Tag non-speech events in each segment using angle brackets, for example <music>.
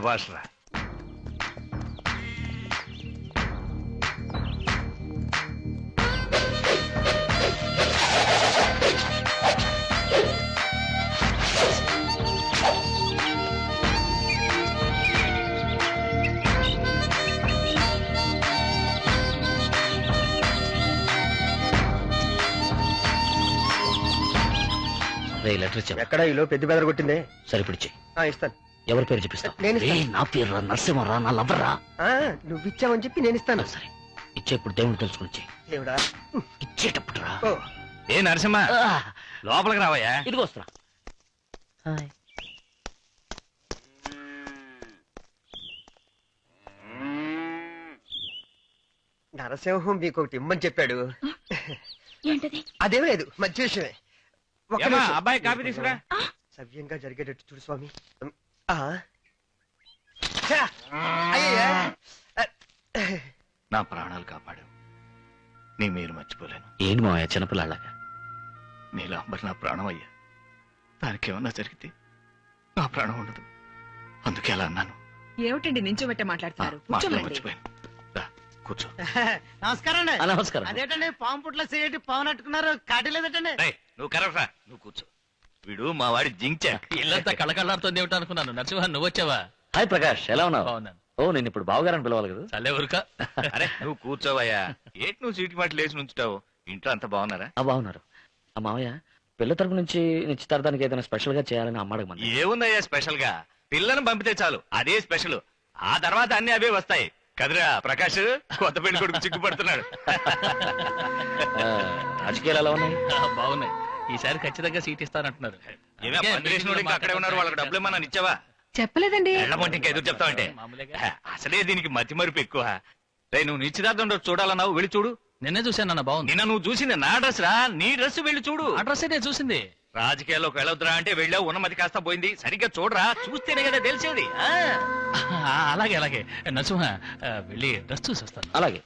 శాబాష్ రా రే లెటర్ ఇచ్చా ఎక్కడ? ఈలో పెద్ద బెదర కొట్టిందే? సరిపిడిచి ఆ, ఇస్తాను. ఎవరి పేరు నేను ఇస్తాను. నా పేరు రా నరసింహరా నా లవ్వరా ఆ, నువ్వు ఇచ్చావని చెప్పి నేను ఇస్తాను. సరే ఇచ్చేప్పుడు దేవుడు తెలుసుకుని ఇచ్చేయ్. దేవుడా? ఇచ్చేటప్పుడు రా ఓ. ఏ నరసింహ ఆ, లోపలికి రావయ్యా. ఇదిగో వస్తున్నా. హాయ్. నరసింహం మీకు ఒకటి ఇమ్మని చెప్పాడు. ఏంటది? అదేం లేదు మంచి విషయమే. ఒక్క ఏమ్మా, నిమిషం. అబ్బాయి కాఫీ తీసుకురా. సవ్యంగా జరిగేటట్టు చూడు స్వామి. నా ప్రాణాలు కాపాడు. నీ మీరు మర్చిపోలేను. ఏంటి మావయ్య చిన్నపిల్లలాగా నీలాంబర్ నా ప్రాణం అయ్యా. దానికి ఏమన్నా జరిగితే నా ప్రాణం ఉండదు. అందుకే అలా అన్నాను. ఏమిటండి నించోబెట్టే మాట్లాడుతున్నారు? మాటలు కూర్చోమండి మర్చిపోయాను. కూర్చో. <laughs> నమస్కారం నమస్కారం. అదేటండి పాము పుట్ల సిగరెట్ పవన్ అట్టుకున్నారు కాటి లేదటండి నువ్వు కరెక్ట్ నువ్వు కూర్చో. వీడు మా వాడి జించాక్ <laughs> ఇల్లంతా కళకళలాడుతుంది ఏమిటో అనుకున్నాను. నరసింహ నువ్వు వచ్చావా హాయ్ ప్రకాష్ ఎలా ఉన్నావు? బాగున్నాను. ఓ నేను ఇప్పుడు బావగారని పిలవాలి కదా. చల్లే ఊరుక. <laughs> అరే నువ్వు కూర్చోవయ్యా. ఏంటి నువ్వు సీటు మాట లేచి నుంచుతావు? ఇంట్లో అంత బాగున్నారా? ఆ బాగున్నారు. ఆ మావయ్య పిల్ల తరపు నుంచి నిశ్చితార్థానికి ఏదైనా స్పెషల్గా చేయాలని అమ్మ అడగమని ఏముందయ్యా స్పెషల్గా పిల్లను పంపితే చాలు. అదే స్పెషల్. ఆ తర్వాత అన్ని అవే వస్తాయి. కదరా ప్రకాష్? కొత్త పెళ్ళి కొడుకు చిక్కుపడుతున్నాడు. <laughs> ఆ, రాజకీయాలు ఎలా ఉన్నాయి? బాగున్నాయి. ఈసారి ఖచ్చితంగా సీట్ ఇస్తానంటున్నారు. ఏమే అందుకే పందిరేసిన వాళ్ళు ఇంకా అక్కడే ఉన్నారు వాళ్ళకి డబ్బులు ఏమన్నా ఇచ్చావా? చెప్పలేదండి. ఇంకా ఎదురు చెప్తావంటే. హ, అసలే దీనికి మతి మరుపు ఎక్కువ. రే నువ్వు నిశ్చితార్థం రోజు చూడాలన్నావు వెళ్ళి చూడు. నిన్నే చూశాను అన్న బాగుంది. నిన్న నువ్వు చూసింది నా డ్రెస్ రా నీ డ్రెస్ వెళ్ళి చూడు. అడ్రస్ నేను చూసింది. రాజకీయాల్లోకి వెళ్ళొద్దురా అంటే వెళ్ళావు ఉన్నమతి కాస్త పోయింది. సరిగ్గా చూడరా చూస్తేనే కదా తెలిసేది. ఆ? ఆ, అలాగే అలాగే. నరసింహ ఆ, వెళ్ళి డ్రెస్ చూసి వస్తాను. అలాగే.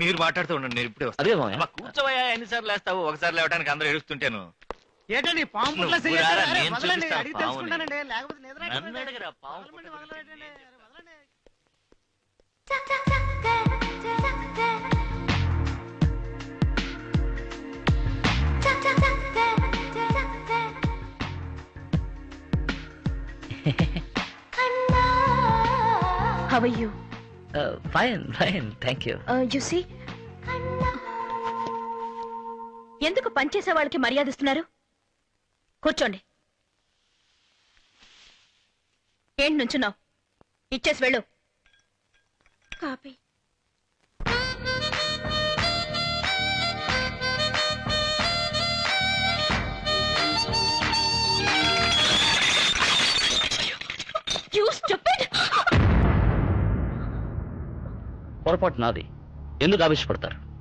మీరు మాట్లాడుతూ ఉండండి నేను ఇప్పుడే వస్తాను. అదే అబ్బా, కూర్చోవయ్యా ఎన్నిసార్లు లేస్తావు? ఒకసారి లేవడానికి అందరూ ఏడుస్తుంటాను. ఏంటండి పాము పుట్ల నువ్వు సిగరెట్ రారా, అరే, నేను వదలండి చూపిస్తా అడిగి పాముని. తెలుసుకుంటానండి లేకపోతే నిద్ర నన్ను పట్టదండి. అడగరా, పాము వదలండి, పుట్ల వదలండి, వదలండి. How you fine fine thank you you see ఎందుకు పనిచేసే వాళ్ళకి మర్యాద ఇస్తున్నారు? కూర్చోండి. ఏంటి నుంచున్నావు? ఇచ్చేసి వెళ్ళు. కాపీ పొరపాటు నాది. ఎందుకు ఆవేశపడతారు?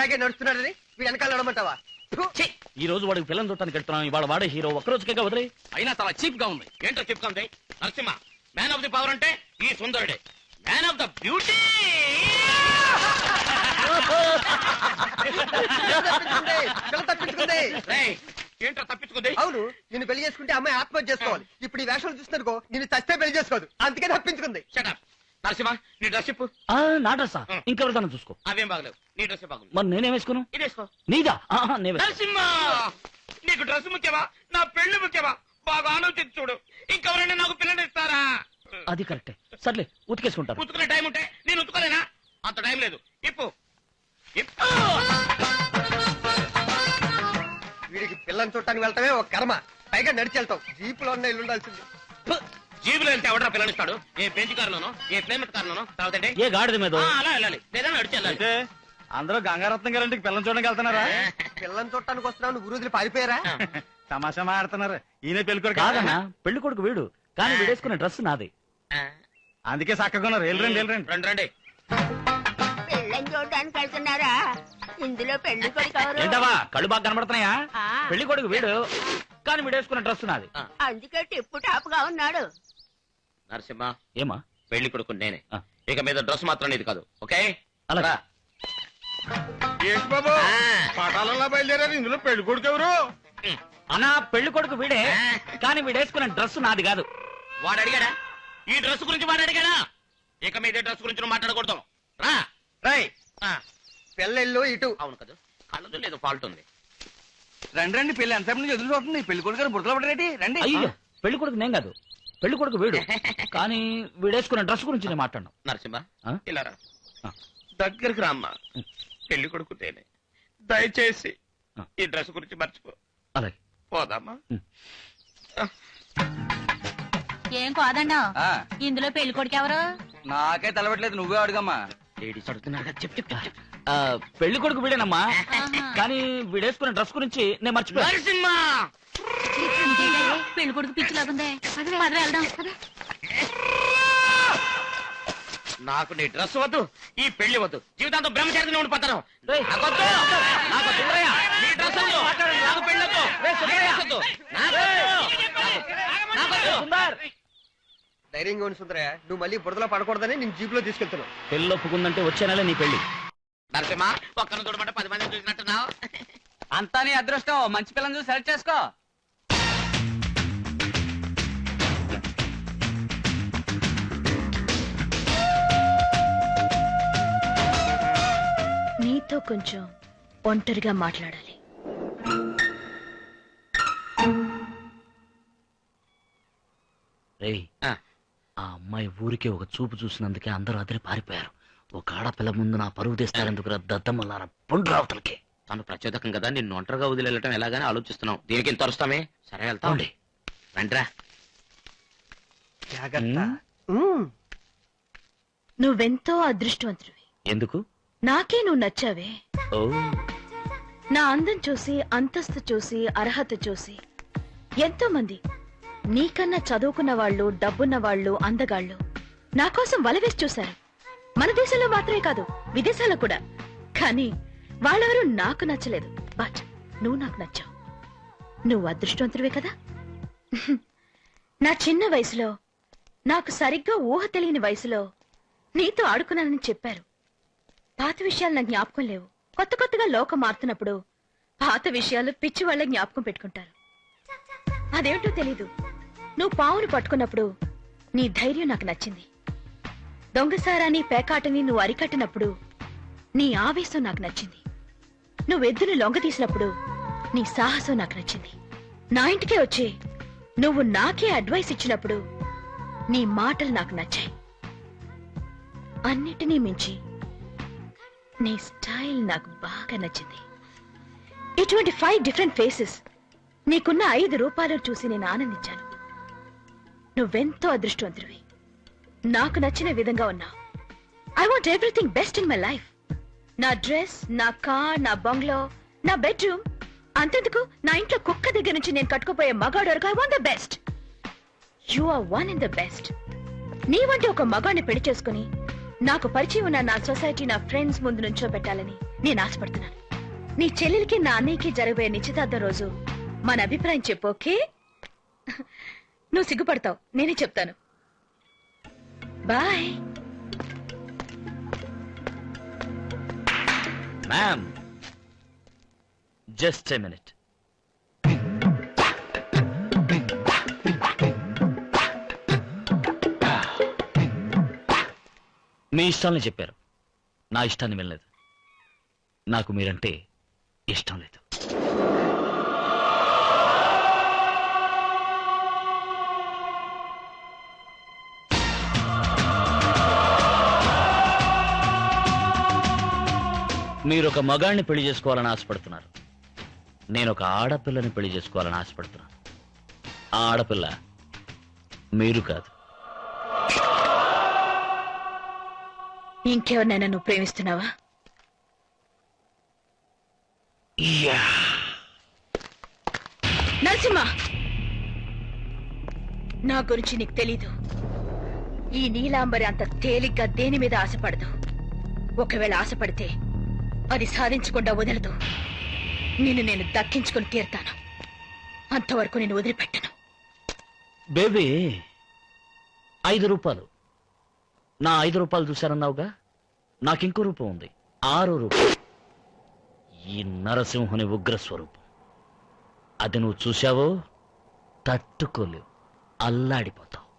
నీలాగే నడుస్తున్నాడని వీడు వెనకాల నడమంటావా! ఈ రోజు వాడికి పిల్లలు చూడటానికి వెళ్తున్నాం. ఇవాళ వాడే హీరో ఒక్కరోజుకే వదిలే. అయినా చాలా చీప్గా ఉంది. ఏంటో చీప్గా ఉంది Narasimha man of the power అంటే ఈ సుందరుడే. మ్యాన్ ఆఫ్ ద బ్యూటీ పిల్ల తప్పించుకుంది పిల్ల తప్పించుకుంది. ఏంటో తప్పించుకుంది? అవును నిన్ను పెళ్ళి చేసుకుంటే అమ్మాయి ఆత్మహత్య చేసుకోవాలి. ఇప్పుడు ఈ వేషాలు చూస్తున్నారుకో నిన్ను చస్తే పెళ్ళి చేసుకోదు. అందుకే తప్పించుకుంది. షటప్ నరసింహ నీ డ్రెస్ చెప్పు ఆ, నా డ్రెస్సా? ఇంకెవరిదాన్ని చూసుకో. అవేం బాగలేవు. నీ డ్రెస్ బాగుంది? మరి నేనేం వేసుకున్నాను? ఇదేసుకో నీదా? ఆహా, నే వేసుకో. నరసింహ! నీకు డ్రెస్ ముఖ్యమా? నా పెళ్ళి ముఖ్యమా? బాగా ఆలోచించి చూడు. ఇంకెవరైనా నాకు పిల్లలు ఇస్తారా? అది కరెక్టే. సర్లే ఉతికేసుకుంటాను. ఉతుకునే టైం ఉంటే నేను ఉతుకోలేనా? అంత టైం లేదు. ఇప్పు. ఇప్పు! వీడికి పిల్లని చూడటానికి వెళ్తామే ఒక కర్మ. పైగా నడిచి వెళ్తాం జీపులో ఉన్న ఇల్లు ఉండాల్సింది. జీబులో వెళ్తే ఎవడరా పిల్లనిస్తాడు? ఏ బెంచ్ కారులోనో ఏ ప్లేమెట్ కారులోనో? తర్వాత ఏంటి? ఏ గాడిద మీద? ఆ, అలా వెళ్ళాలి. లేదా నడిచి వెళ్ళాలి. అందరూ గంగారత్నం గారింటికి పిల్లలు చూడడానికి వెళ్తున్నారా? పిల్లని చూడటానికి వస్తున్నావు నువ్వు రోజులు పారిపోయారా? తమాషా మాడుతున్నారు ఈయన పెళ్ళి కొడుకు. కాదన్నా పెళ్ళి కొడుకు వీడు. కానీ వీడేసుకున్న డ్రెస్ నాది. ఆ, అందుకే చక్కగా ఉన్నారు. వెళ్ళండి వెళ్ళండి రండి రండి. పెళ్ళని చూడడానికి వెళ్తున్నారా? ఇందులో పెళ్ళి కొడుకు ఎవరు? ఏంటవా కళ్ళు బాగా కనబడుతున్నాయా? ఆ, పెళ్ళి కొడుకు వీడు. కానీ వీడేసుకున్న డ్రెస్ నాది. అందుకే టిప్పు టాప్గా ఉన్నాడు. నరసింహ ఏమా? పెళ్ళి కొడుకు నేనే. ఆ. ఇక మీద డ్రెస్ మాత్రం నీది కాదు ఓకే? అలాగా. ఏంటి బాబు ఆ. పటాలలో బయలుదేరారు ఇందులో పెళ్ళి కొడుకు ఎవరు? అన్నా పెళ్ళి కొడుకు వీడే కానీ వీడేసుకున్న డ్రెస్ నాది కాదు. వాడు అడిగాడా ఈ డ్రెస్ గురించి వాడు అడిగాడా ఇక మీద డ్రెస్ గురించి నువ్వు మాట్లాడకూడదు. రా. రై ఆ, ఇటు. అవును కదా. కళ్ళదు లేదు ఫాల్ట్ ఉంది. రండి రండి పెళ్ళి ఎంతసేపు నుంచి ఎదురు చూస్తుంది? పెళ్ళి కొడుకు గారు బుడతలు పడరేటి రండి. అయ్యో పెళ్ళి కొడుకు నేను కాదు. పెళ్ళి కొడుకు వీడు. <laughs> కానీ వీడేసుకున్న డ్రెస్ గురించి నేను మాట్లాడను. నరసింహ ఆ? ఇలా రా. ఆ. దగ్గరికి రామ్మా. పెళ్ళి కొడుకు నేనే దయచేసి ఆ. ఈ డ్రెస్ గురించి మర్చిపో. అలాగే. పోదామా? ఏం కాదన్నా? ఇందులో పెళ్ళి కొడుకు ఎవరు? నాకే తెలవట్లేదు నువ్వే అడుగమ్మా. చెప్పు చెప్పు చెప్పు. ఆ, పెళ్ళి కొడుకు వీడేనమ్మా. కానీ వీడేసుకున్న డ్రెస్ గురించి నేను మర్చిపోయాను నరసింహ పెళ్ళి కొడుకు పద వెళ్దాం. నాకు నీ డ్రెస్ వద్దు ఈ పెళ్ళి వద్దు జీవితాంతం బ్రహ్మచారిని ఉండిపోతాను ఏయ్, నాకొద్దు. నాకు సుందరయ్య. నీ డ్రెస్ వద్దు. నాకు పెళ్ళి వద్దు. ఏయ్, నీ సుందరయ్య. డ్రెస్ వద్దు. నాకొద్దు. నాకొద్దు. సుందర్ ధైర్యంగా ఉండి సుందరయ్య నువ్వు మళ్ళీ బురదలో పడకూడదని నేను జీపులో తీసుకెళ్తున్నావు పెళ్ళి ఒప్పుకుందంటే వచ్చే నెల నీ పెళ్ళి నరసింహ ఒక్కరిని చూడమంటే పది మందిని చూసినట్టున్నావు. <laughs> అంతా నీ అదృష్టం. మంచి పిల్లని చూసి సెలెక్ట్ చేసుకో. నీతో కొంచెం ఒంటరిగా మాట్లాడాలి. రేయ్ ఆ. ఆ అమ్మాయి ఊరికే ఒక చూపు చూసినందుకే అందరూ అదిరి పారిపోయారు. ఒక ఆడపిల్ల ముందు నా పరువు తీస్తారెందుకు దద్దమ్మలారా పొండు రావతలకి తను ప్రచోదకం కదా నిన్ను ఒంటరిగా వదిలేయటం ఎలాగని ఆలోచిస్తున్నావు. దీనికి ఇంత అరుస్తామే సరే వెళ్తాం. రండిరా జాగ్రత్త. ఉమ్. నువ్వెంతో అదృష్టవంతుడివి. ఎందుకు? నాకే నువ్వు నచ్చావే. ఓ. నా అందం చూసి అంతస్తు చూసి అర్హత చూసి ఎంతో మంది నీకన్నా చదువుకున్న వాళ్ళు డబ్బున్న వాళ్ళు అందగాళ్ళు నా కోసం వలవేసి చూశారు. మన దేశంలో మాత్రమే కాదు విదేశాల్లో కూడా. కానీ వాళ్ళెవరూ నాకు నచ్చలేదు. బట్ నువ్వు నాకు నచ్చావు. నువ్వు అదృష్టవంతుడివే కదా? నా చిన్న వయసులో నాకు సరిగ్గా ఊహ తెలియని వయసులో నీతో ఆడుకున్నానని చెప్పారు. పాత విషయాలు నా జ్ఞాపకం లేవు. కొత్త కొత్తగా లోకం మారుతున్నప్పుడు పాత విషయాలు పిచ్చి వాళ్ళే జ్ఞాపకం పెట్టుకుంటారు. అదేమిటో తెలీదు. నువ్వు పావును పట్టుకున్నప్పుడు నీ ధైర్యం నాకు నచ్చింది. దొంగసారాని పేకాటని నువ్వు అరికట్టినప్పుడు నీ ఆవేశం నాకు నచ్చింది. నువ్వు ఎద్దును లొంగ తీసినప్పుడు నీ సాహసం నాకు నచ్చింది. నా ఇంటికే వచ్చి నువ్వు నాకే అడ్వైస్ ఇచ్చినప్పుడు నీ మాటలు నాకు నచ్చాయి. అన్నిటినీ మించి నీ స్టైల్ నాకు బాగా నచ్చింది. ఇటువంటి ఫైవ్ డిఫరెంట్ ఫేసెస్ నీకున్న ఐదు రూపాయలు చూసి నేను ఆనందించాను. నువ్వెంతో అదృష్టవంతుడివి. నాకు నచ్చిన విధంగా ఉన్నా. I want everything best in my life నా డ్రెస్ నా కార్ నా బంగ్లో నా బెడ్రూమ్. అంతెందుకు? నా ఇంట్లో కుక్క దగ్గర నుంచి నేను కట్టుకుపోయే మగాడు వరకు I want the best you are one in the best నీ వంటి ఒక మగాడిని పెళ్ళి చేసుకుని నాకు పరిచయం ఉన్న నా సొసైటీ నా ఫ్రెండ్స్ ముందు నుంచో పెట్టాలని నేను ఆశపడుతున్నాను. నీ చెల్లెలికి నా అన్నయ్యకి జరగబోయే నిశ్చితార్థం రోజు మన అభిప్రాయం చెప్పు ఓకే? నువ్వు సిగ్గుపడతావు. నేనే చెప్తాను. Bye ma'am just a minute మీ ఇష్టాలని చెప్పారు. నా ఇష్టాన్ని వినలేదు. నాకు మీరంటే ఇష్టం లేదు. మీరు ఒక మగాడిని పెళ్ళి చేసుకోవాలని ఆశపడుతున్నారు. నేను ఒక ఆడపిల్లని పెళ్ళి చేసుకోవాలని ఆశపడుతున్నాను. ఆ ఆడపిల్ల మీరు కాదు. ఇంకెవరినైనా నువ్వు ప్రేమిస్తున్నావా? నరసింహ! నా గురించి నీకు తెలీదు. ఈ నీలాంబరి అంత తేలిగ్గా దేని మీద ఆశపడదు. ఒకవేళ ఆశపడితే అది సాధించకుండా వదలదు. నిన్ను నేను దక్కించుకుని తీరుతాను. అంతవరకు నేను వదిలిపెట్టను. బేబీ ఐదు రూపాయలు నా ఐదు రూపాయలు చూశారన్నావుగా నాకింకో రూపం ఉంది. ఆరు రూపం. ఈ నరసింహుని ఉగ్ర స్వరూపం అది నువ్వు చూశావో? తట్టుకోలేవు. అల్లాడిపోతావు.